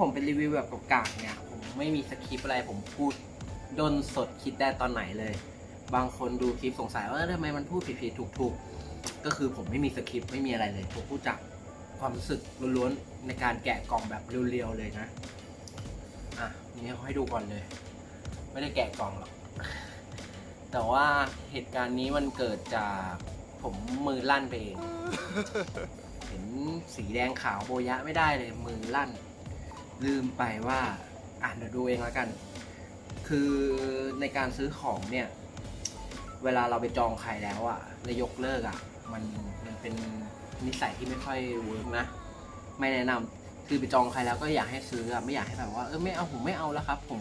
ผมเป็นรีวิวแบบกากๆเนี่ย ผมไม่มีสคริปต์อะไรผมพูดดนสดคิดได้ตอนไหนเลย บางคนดูคลิปสงสัยว่าทำไมมันพูดผิดๆถูกๆ ก็คือผมไม่มีสคริปต์ไม่มีอะไรเลยผมพูดจากความรู้สึกล้วนๆในการแกะกล่องแบบเรียวๆเลยนะ อะนี่ให้ดูก่อนเลย ไม่ได้แกะกล่องหรอก แต่ว่าเหตุการณ์นี้มันเกิดจากผมมือลั่นไปเอง เห็นสีแดงขาวโบยะไม่ได้เลยมือลั่น ลืมไปว่าอ่านเดี๋ยวดูเองแล้วกัน คือในการซื้อของเนี่ย เวลาเราไปจองใครแล้วอะแล้วยกเลิกอะมันมันเป็นนิสัยที่ไม่ค่อยเวิร์กนะ ไม่แนะนำคือไปจองใครแล้วก็อยากให้ซื้ออะไม่อยากให้แบบว่าเออไม่เอาผมไม่เอาแล้วครับ ผม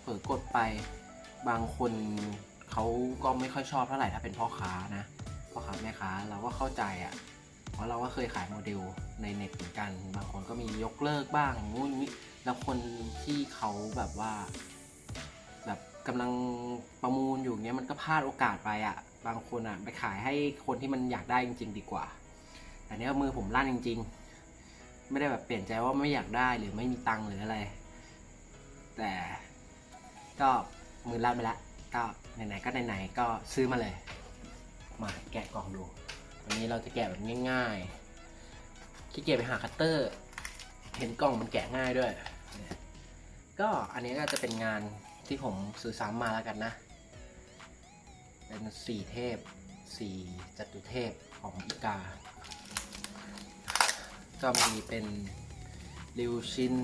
เผลอกดไปบางคนเขาก็ไม่ค่อยชอบเท่าไหร่ถ้าเป็นพ่อค้านะพ่อค้าแม่ค้าเราก็เข้าใจอะเพ ราะเราก็เคยขายโมเดลในเน็ตเหมือนกัน บางคนก็มียกเลิกบ้างอย่างงู้นนี้แล้วคนที่เขาแบบว่า แบบกำลังประมูลอยู่เนี้ยมันก็พลาดโอกาสไปอะ่ะ บางคนอะ่ะไปขายให้คนที่มันอยากได้จริง ๆ ดีกว่า แต่เนี้ยมือผมลั่นจริง ๆ ไม่ได้แบบเปลี่ยนใจว่าไม่อยากได้หรือไม่มีตังค์หรืออะไร แต่ก็มือลั่นไปล้วก็ไหนๆก็ไหนๆก็ซื้อมาเลย มาแกะกล่องดูันนี้เราจะแกะแบบง่ายๆขี้เกียจไปหาคัตเตอร์ เห็นกล่องมันแกะง่ายด้วย ก็อันนี้ก็จะเป็นงานที่ผมซื้อซ้ำมาแล้วกันนะ เป็นสี่เทพสี่จตุเทพของอีกา ก็มีเป็นริวชิน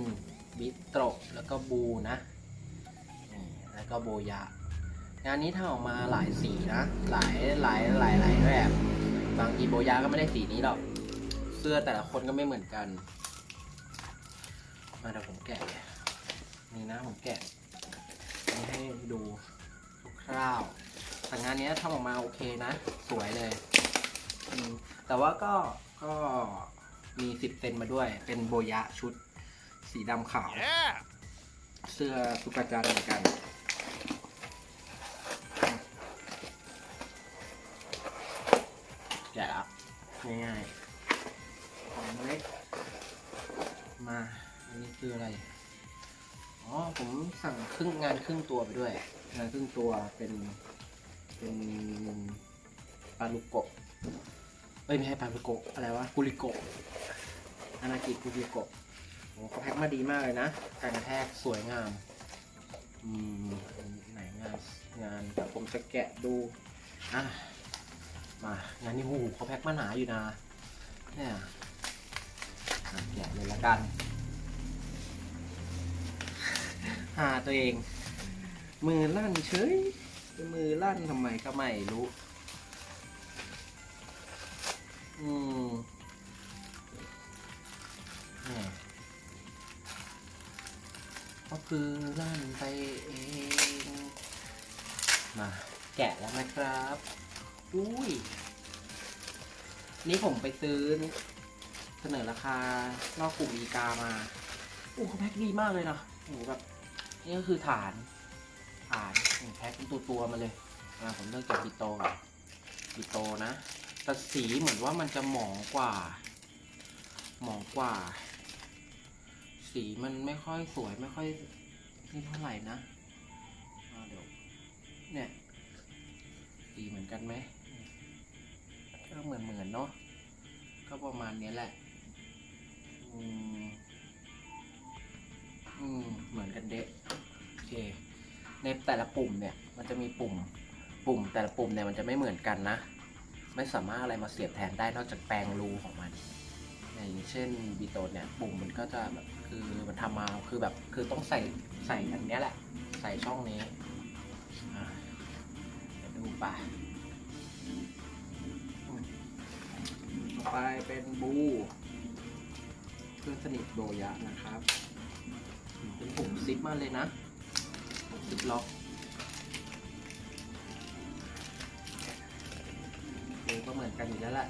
บิโตรแล้วก็บูนะแล้วก็โบยะ งานนี้ทำออกมาหลายสีนะ หลายหลายหลายหลายแบบ บางทีโบยาก็ไม่ได้สีนี้หรอก เสื้อแต่ละคนก็ไม่เหมือนกัน มาเดี๋ยวผมแกะ นี่นะผมแกะนี่ให้ดูคร่าวๆแต่งานนี้ทำออกมาโอเคนะ สวยเลยอืมแต่ว่าก็ก็มีสิบเซนมาด้วย เป็นโบยะชุด สีดำขาว Yeah! เสื้อสุกาจันเหมือนกัน ง่ายๆของเล็กมาอันนี้คืออะไร อ๋อ ผมสั่งครึ่งงานครึ่งตัวไปด้วย งานครึ่งตัวเป็น เป็นปลาลูกโกะเอ้ยไม่ใช่ปลาลูกโกะอะไรวะกุริโกะอานากิกุริโกะโอ้เขาแพ็คมาดีมากเลยนะ การกระแทกสวยงาม อืม ไหนงานงานแต่ผมจะแกะดู อะ มางานนี้หูเขาแพ็คมาหนาอยู่นะ เนี่ยแกะเลยละกัน หาตัวเอง มือลั่นเฉยมือลั่นทำไมก็ไม่รู้ อืมเนี่ยก็คือลั่นไปเอง มาแกะแล้วนะครับ อุ้ย นี่ผมไปซื้อเสนอราคานอกกลุ่มอีกามาโอ้เขาแพ็คดีมากเลยนะโอ้โหแบบ นี่ก็คือฐาน ฐานนี่แพ็คเป็นตัวตัวๆมาเลยอ่าผมเลือกจากบิโตก่อนบิโตนะ แต่สีเหมือนว่ามันจะหมองกว่า หมองกว่า สีมันไม่ค่อยสวยไม่ค่อยนี่เท่าไหร่นะอ่าเดี๋ยว เนี่ยสีเหมือนกันไหม ก็เหมือนเหมือนๆเนาะก็ประมาณนี้แหละ อืม อืม เหมือนกันเดะโอเค ในแต่ละปุ่มเนี่ย มันจะมีปุ่ม ปุ่มแต่ละปุ่มเนี่ยมันจะไม่เหมือนกันนะ ไม่สามารถอะไรมาเสียบแทนได้นอกจากแปลงรูของมัน อย่างเช่นบีโตนเนี่ย ปุ่มมันก็จะแบบคือมันทำมาคือแบบคือต้องใส่ใส่อันนี้แหละ ใส่ช่องนี้ อ่าเดี๋ยวดูไป ไปเป็นบูเพื่อนสนิทโบยะนะครับ เป็นปุ่มซิปมาเลยนะผมซิปล็อกดูก็เหมือนกันอยู่แล้วแหละ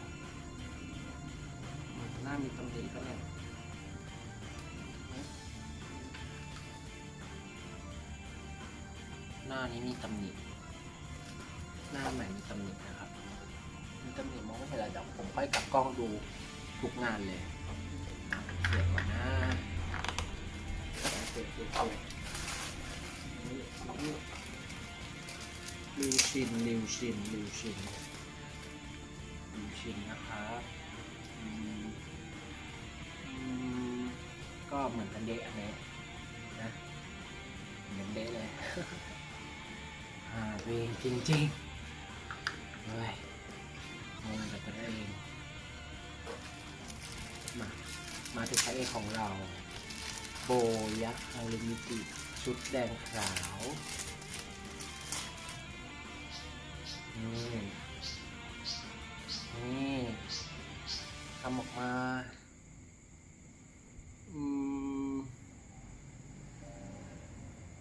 หน้ามีตำหนิก็เลยหน้านี้มีตำหนิหน้าใหม่มีตำหนินะ ครับมีมองไม่เห็นอะไรเดี๋ยวผมค่อยกลับกล้องดูทุกงานเลยเสียบก่อนนะเสียบเสียบเสียนี่นี่ลิวชินลิวชินลิวชินลิวชินนะครับอืมก็เหมือนกันเดะอันนี้นะเหมือนเดะเลยอ่าเวงจริงๆเฮ้ย งงกับตัวเองมา มาถึงพระเอกของเรา โบยักษ์อาริมิติชุดแดงขาวนี่นี่ทำออกมาอืม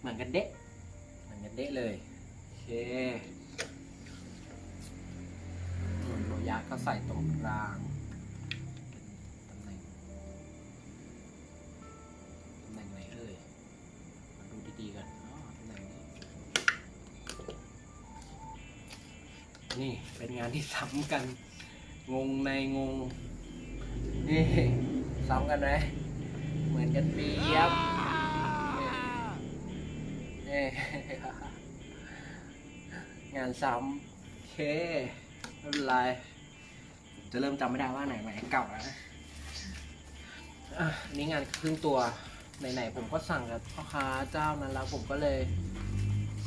เหมือนกันเด๊ะเหมือนกันเด๊ะเลย โอเค อืมโบยักษ์ก็ใส่ตรงกลางตำแหน่งตำแหน่งไหนเอ่ยมาดูดีๆกันอ๋อตำแหน่งนี้นี่เป็นงานที่ซ้ำกัน งงในงง นี่ซ้ำกันไหมเหมือนกันเปียบนี่นี่งานซ้ำโอเคไม่เป็นไร จะเริ่มจำไม่ได้ว่าไหนไหนเก่าแล้วนะอะนี่งานครึ่งตัวไหนๆผมก็สั่งกับพ่อค้าเจ้านั้นแล้วผมก็เลย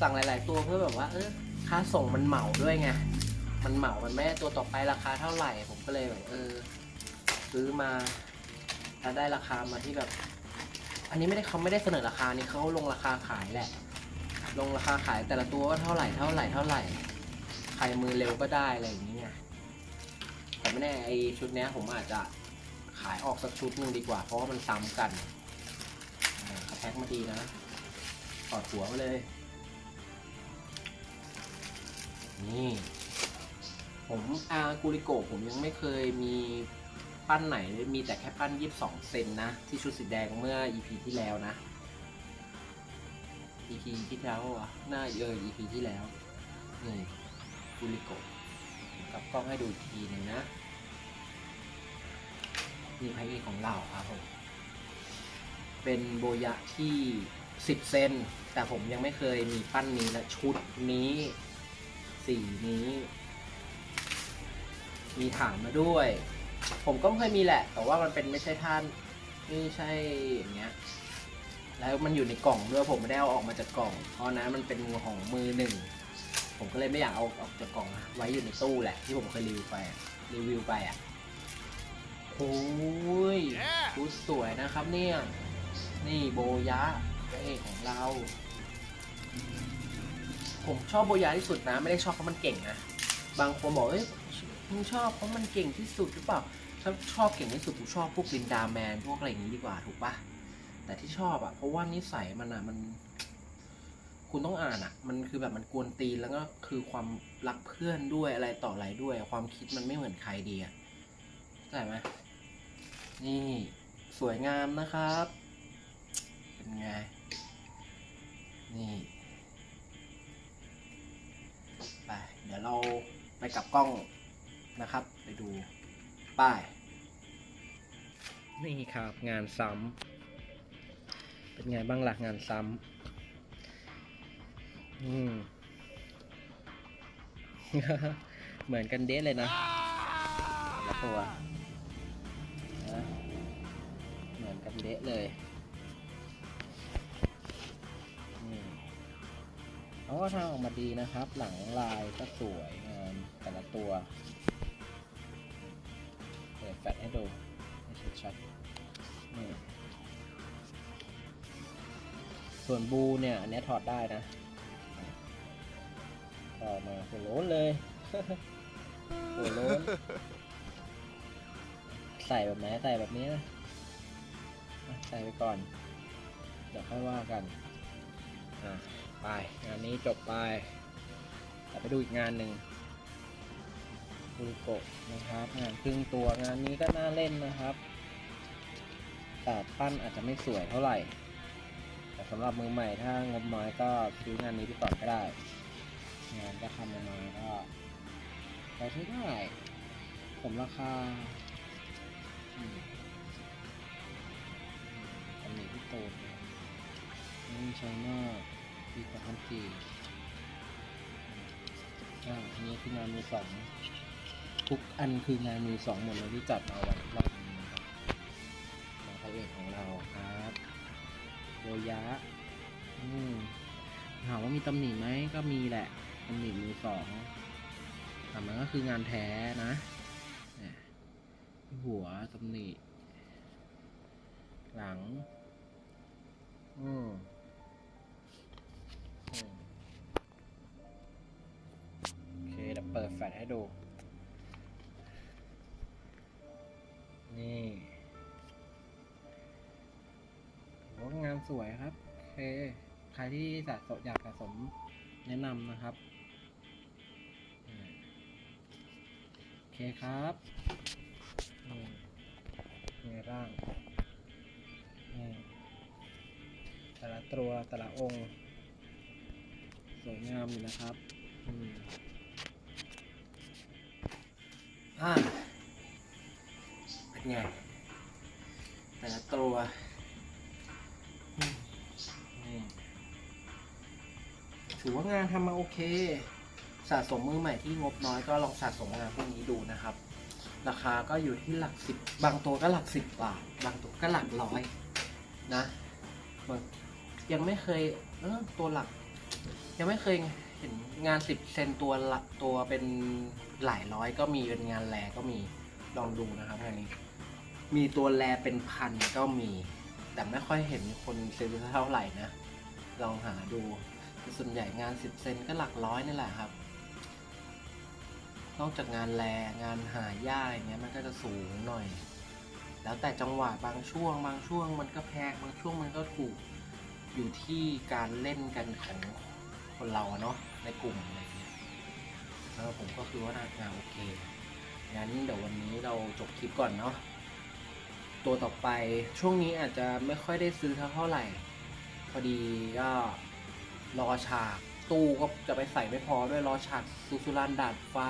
สั่งหลาย ๆ ตัวเพื่อแบบว่า เออค่าส่งมันเหมาด้วยไงมันเหมา มันไม่ได้ตัวต่อไปราคาเท่าไหร่ ผมก็เลยแบบเออ ซื้อมาแล้วได้ราคามาที่แบบ อันนี้ไม่ได้เขาไม่ได้เสนอราคานี่เขาลงราคาขายแหละ ลงราคาขายแต่ละตัวว่าเท่าไหร่เท่าไหร่เท่าไหร่ ใครมือเร็วก็ได้อะไรอย่างนี้ไง แต่ไม่แน่ไอชุดนี้ผมอาจจะขายออกสักชุดหนึงดีกว่า เพราะว่ามันซ้ำกันอ่าเขาแพ็คมาดีนะถอดหัวมาเลย นี่ ผมอากูริโกผมยังไม่เคยมีปั้นไหนมีแต่แค่ปั้น 22 เซนนะ ที่ชุดสีแดงเมื่อ EP ที่แล้วนะ EP ที่แล้วอะน่าเยออ EP ที่แล้ว นี่กูริโกกลับกล้องให้ดูอีกทีหนึ่งนะ นี่พระเอกของเราครับผม เป็นโบยะที่ 10 เซน แต่ผมยังไม่เคยมีปั้นนี้และชุดนี้สีนี้ มีฐานมาด้วย ผมก็เคยมีแหละ แต่ว่ามันเป็นไม่ใช่ท่านไม่ใช่อย่างเงี้ยแล้วมันอยู่ในกล่องด้วยผมไม่ได้เอาออกมาจากกล่อง เพราะนั้นมันเป็นของมือหนึ่ง ผมก็เลยไม่อยากเอาออกจากกล่องไว้อยู่ในตู้แหละ ที่ผมเคยรีวิวไปรีวิวไปอะ โอ้ยชุดสวยนะครับเนี่ย นี่โบยะพระเอกของเรา ผมชอบโบยะที่สุดนะ ไม่ได้ชอบเพราะมันเก่งนะ บางคนบอกเอ้ยมึงชอบเพราะมันเก่งที่สุดหรือเปล่าถ้าชอบเก่งที่สุดกูชอบพวกลินดาแมน พวกอะไรอย่างนี้ดีกว่าถูกปะแต่ที่ชอบอะเพราะว่านิสัยมันอะมัน คุณต้องอ่านอะมันคือแบบมันกวนตีนแล้วก็คือความรักเพื่อนด้วยอะไรต่ออะไรด้วย ความคิดมันไม่เหมือนใครดีอะเข้าใจไหม นี่สวยงามนะครับ เป็นไง นี่ ไป เดี๋ยวเราไปกลับกล้องนะครับ ไปดู ป้าย นี่ครับงานซ้ำ เป็นไงบ้างล่ะงานซ้ำ อืม เหมือนกันเดะเลยนะแต่ละตัว เหมือนกันเดะเลยเขาก็ทำออกมาดีนะครับ หลังลายก็สวยงามแต่ละตัวเปิดแฟลชให้ดูให้ชัดๆนี่ส่วนบูเนี่ย อันนี้ถอดได้นะถอมาหัวโล้นเลยหัวโล้นใส่แบบไหนใส่แบบนี้นะ ใส่ไปก่อน เดี๋ยวค่อยว่ากันอะไปงานนี้จบไปแต่ไปดูอีกงานหนึ่งบูโกะนะครับ งานครึ่งตัวงานนี้ก็น่าเล่นนะครับ แต่ปั้นอาจจะไม่สวยเท่าไหร่ แต่สำหรับมือใหม่ถ้างบน้อยก็ซื้องานนี้ไปก่อนก็ได้ งานก็ทำออกมาก็พอใช้ได้ผมราคา โตดนี่ไชน่าปีสองพันสี่อ่าอันนี้คืองานมือสองทุกอันคืองานมือสองหมดเลยที่จัดเอาไว้รอบนี้ครับของพระเอกของเราครับโบยะอืมถามว่ามีตำหนิไหมก็มีแหละตำหนิมือสองแต่มันก็คืองานแท้นะหัวตำหนิหลัง อืมโอเคเดี๋ยวเปิดแฟลชให้ดู นี่ถือว่างานสวยครับ โอเค ใครที่สะสมอยากสะสมแนะนำนะครับ โอเคครับ นี่ร่าง แต่ละตัวแต่ละองค์ สวยงามอยู่นะครับอืมอ่าเป็นไง แต่ละตัวถือว่างานทำมาโอเค สะสมมือใหม่ที่งบน้อยก็ลองสะสมงานพวกนี้ดูนะครับ ราคาก็อยู่ที่หลักสิบบางตัวก็หลักสิบบาท บางตัวก็หลักร้อยนะบาง ยังไม่เคยเออตัวหลัก ยังไม่เคยเห็นงานสิบเซนตัวหละตัวเป็นหลายร้อยก็มีเป็นงานแรก็มีลองดูนะครับงานนี้ มีตัวแรเป็นพันก็มี แต่ไม่ค่อยเห็นคนซื้อเท่าไหร่นะลองหาดูส่วนใหญ่งานสิบเซนก็หลักร้อยนี่แหละครับนอกจากงานแรงานหายากอย่างเงี้ยมันก็จะสูงหน่อย แล้วแต่จังหวะบางช่วง บางช่วงมันก็แพงบางช่วงมันก็ถูก อยู่ที่การเล่นกันของคนเราเนาะในกลุ่มอะไรเงี้ยสำหรับผมก็คือว่างานโอเค งั้นเดี๋ยววันนี้เราจบคลิปก่อนเนาะ ตัวต่อไปช่วงนี้อาจจะไม่ค่อยได้ซื้อเท่าไหร่ พอดีก็รอฉากตู้ก็จะไปใส่ไม่พอด้วยรอฉากซูซูรันดาดฟ้า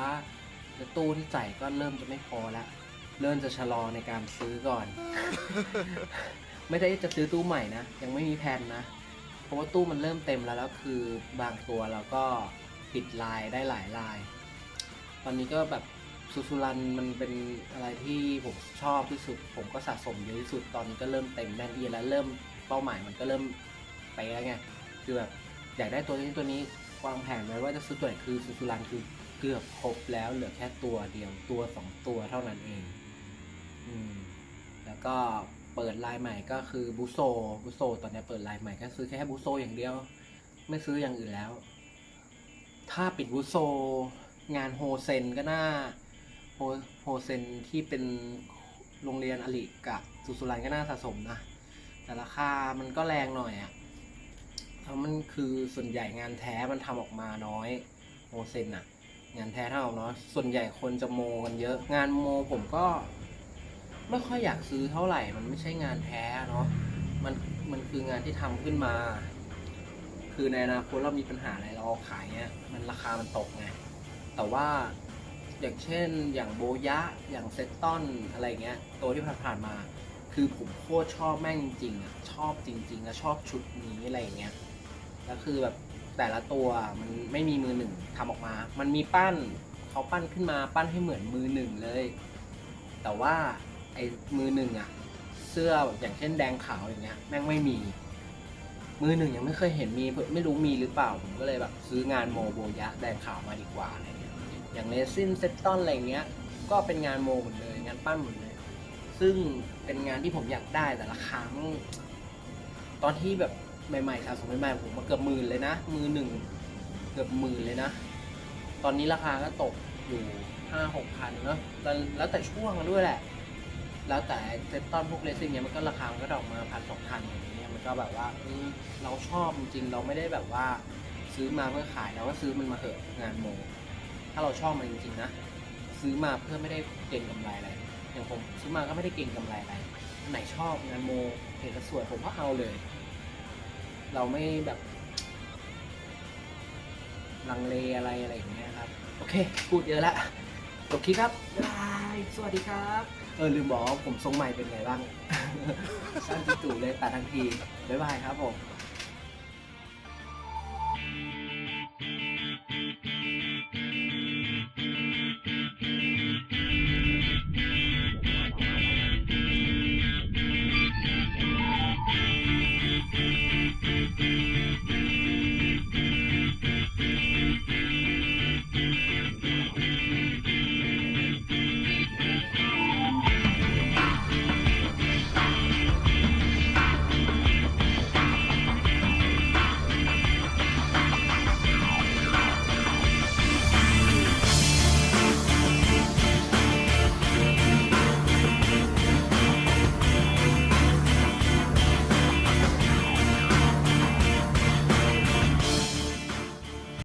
แล้วตู้ที่ใส่ก็เริ่มจะไม่พอแล้วเริ่มจะชะลอในการซื้อก่อน ไม่ได้จะซื้อตู้ใหม่นะ ยังไม่มีแผนนะ เพราะว่าตู้มันเริ่มเต็มแล้วแล้วคือบางตัวเราก็ปิดลายได้หลายลาย ตอนนี้ก็แบบซูซูรันมันเป็นอะไรที่ผมชอบที่สุด ผมก็สะสมเยอะที่สุดตอนนี้ก็เริ่มเต็มแน่นอีแล้วเริ่มเป้าหมายมันก็เริ่มไปแล้วไงคือแบบอยากได้ตัวนี้ตัวนี้วางแผนไว้ว่าจะซื้อตัวไหนคือซูซูรันคือเกือบครบแล้วเหลือแค่ตัวเดียวตัวสองตัวเท่านั้นเอง อืม แล้วก็ เปิดลน์ใหม่ก็คือบูโซบูโซตอนนี้เปิดลน์ใหม่ก็ซื้อแค่บูโซอย่างเดียว ไม่ซื้ออย่างอื่นแล้ว ถ้าปิดบูโซงานโฮเซนก็น่าโฮโฮเซนที่เป็นโรงเรียนอลิกะสุสุรันก็น่าสะสมนะ แต่ราคามันก็แรงหน่อยอะ่ะเพราะมันคือส่วนใหญ่งานแท้มันทำออกมาน้อยโฮเซนอะงานแท้ทำออกน้อยส่วนใหญ่คนจะโมกันเยอะ งานโมผมก็ ไม่ค่อยอยากซื้อเท่าไหร่ มันไม่ใช่งานแท้เนาะ มัน มันคืองานที่ทำขึ้นมา คือในอนาคตเรามีปัญหาอะไรเราเอาขายเนี้ยมันราคามันตกไง แต่ว่าอย่างเช่น อย่างโบยะ อย่างเซตตอนอะไรเงี้ย ตัวที่ผ่านๆมา คือผมโคตรชอบแม่งจริงๆอะ ชอบจริงๆ แล้วชอบชุดนี้อะไรเงี้ย แล้วคือแบบแต่ละตัวมันไม่มีมือหนึ่งทำออกมา มันมีปั้นเขาปั้นขึ้นมาปั้นให้เหมือนมือหนึ่งเลย แต่ว่า อ้มือหนึ่งอะเสื้อแบบอย่างเช่นแดงขาวอย่างเงี้ยแม่งไม่มี มือหนึ่งยังไม่เคยเห็นมีไม่รู้มีหรือเปล่าผมก็เลยแบบซื้องานโมโบยะแดงขาวมาดีกว่าอะไรเงี้ยอย่างเลซินเซตตอนอะไรเงี้ย ก็เป็นงานโมหมดเลยงานปั้นหมดเลย ซึ่งเป็นงานที่ผมอยากได้แต่ราคาตอนที่แบบใหม่ๆสะสมใหม่ๆผมมาเกือบหมื่นเลยนะ มือหนึ่งเกือบหมื่นเลยนะ ตอนนี้ราคาก็ตกอยู่ห้าหกพันเนาะแล้วแต่ช่วงด้วยแหละ แล้วแต่เซตตอนพวกเลสซิ่งเนี้ยมันก็ราคามันก็ดอกมาพันสองพันอย่างเงี้ยมันก็แบบว่าเออเราชอบจริงๆเราไม่ได้แบบว่าซื้อมาเพื่อขายเราก็ซื้อมันมาเถอะงานโม ถ้าเราชอบมันจริงๆนะซื้อมาเพื่อไม่ได้เก่งกำไรอะไรอย่างผมซื้อมาก็ไม่ได้เก่งกำไรอะไรไหนชอบงานโมเห็นแล้วสวยผมก็เอาเลย เราไม่แบบลังเลอะไรอะไรอย่างเงี้ยครับ โอเค พูดเยอะล้วจบคลิปครับบ๊ายบาย สวัสดีครับ เออลืมบอกว่าผมทรงใหม่เป็นไงบ้าง สั้นจิ๋วเลยตัดทันที บ๊ายบายครับผม